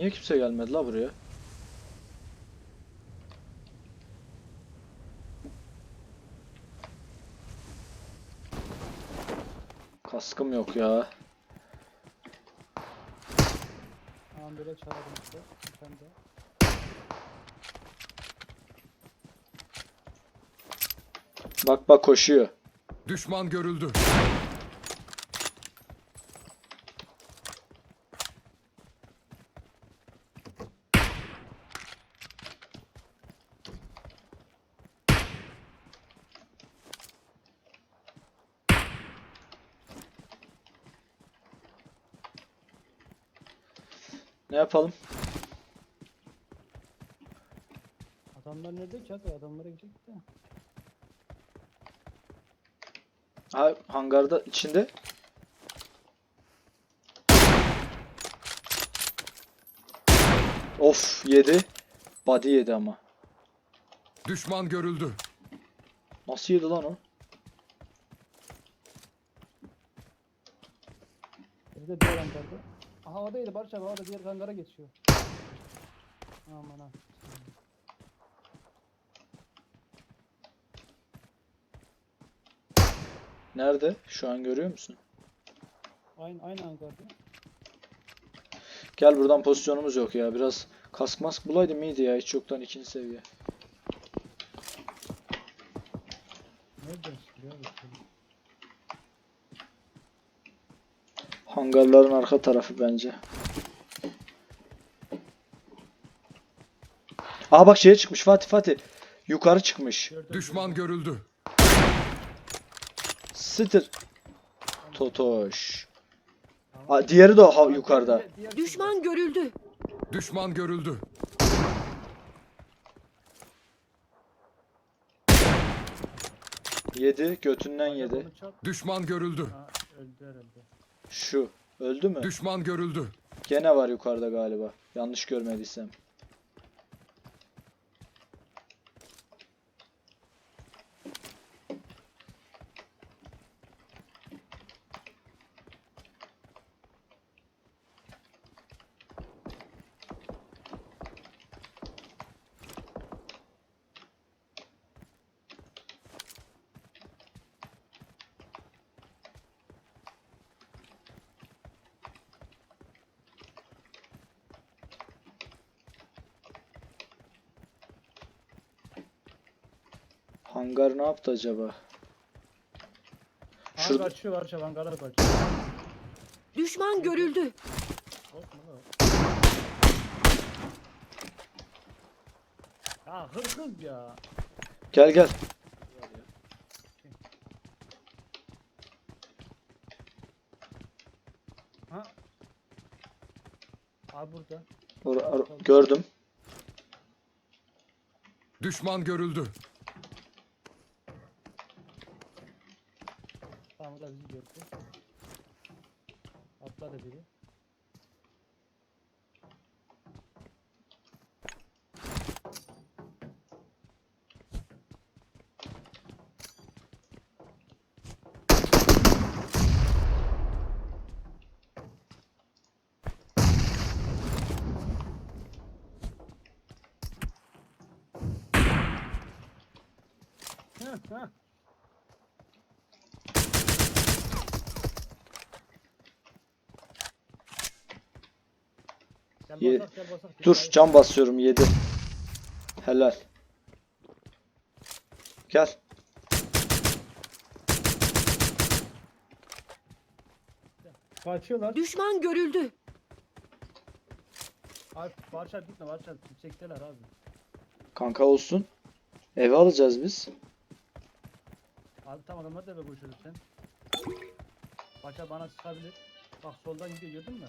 Niye kimse gelmedi la buraya? Kaskım yok ya. Tamam böyle çağırdım işte. Tane daha. Bak bak koşuyor. Düşman görüldü. Ne yapalım? Adamlar nerede ki abi? Adamlara gidecek de. Ha hangarda içinde. Of yedi. Body yedi ama. Düşman görüldü. Nasıl yedi lan o? Bir de diğer Aha havadaydı Barış abi havada diğer hangara geçiyor. Aman ha. Nerede? Şu an görüyor musun? Aynı aynı hangarda. Gel buradan pozisyonumuz yok ya. Biraz kask mask bulaydım iyiydi ya. Hiç yoktan ikinci seviye. Nereden çıkıyor abi? Hangarların arka tarafı bence. Aa bak şeye çıkmış Fatih Fatih. Yukarı çıkmış. Düşman görüldü. Stir. Totoş. Aa, diğeri de ha, yukarıda. Düşman görüldü. Düşman görüldü. Yedi. Götünden yedi. Düşman görüldü. Ha, öldü herhalde. Şu. Öldü mü? Düşman görüldü. Gene var yukarıda galiba. Yanlış görmediysem. Hangar ne yaptı acaba? Hangar Şurada- açıyor Barış abi hangarlar kaçıyor. Düşman görüldü. Ya hırsız ya. Gel gel. Ha. Abi burada. Or- ar- gördüm. Düşman görüldü. Da bizi gördü. Atladı biri. Heh, heh. Gel Ye- basak, gel basak, gel. Dur cam basıyorum yedi. Helal. Gel. Kaçıyorlar. Düşman görüldü. Abi Barçar gitme. Çektiler abi. Kanka olsun. Eve alacağız biz. Abi tamam adamlar da eve koşuyor sen. Barçar bana sıkabilir. Bak soldan gidiyor gördün mü?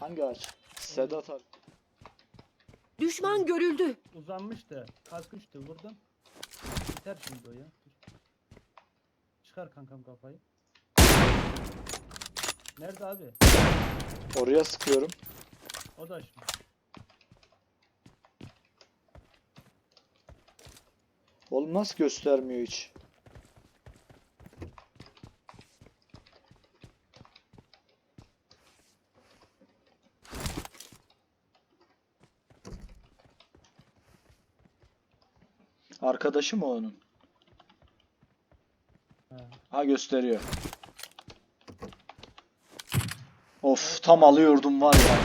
Hangi ağaç? Sedat abi. Düşman görüldü. Uzanmıştı. Kaskı uçtu vurdum. Biter şimdi o ya. Dur. Çıkar kankam kafayı. Nerede abi? Oraya sıkıyorum. O da şimdi. Oğlum nasıl göstermiyor hiç? Arkadaşı mı onun? Ha gösteriyor. Of tam alıyordum var ya.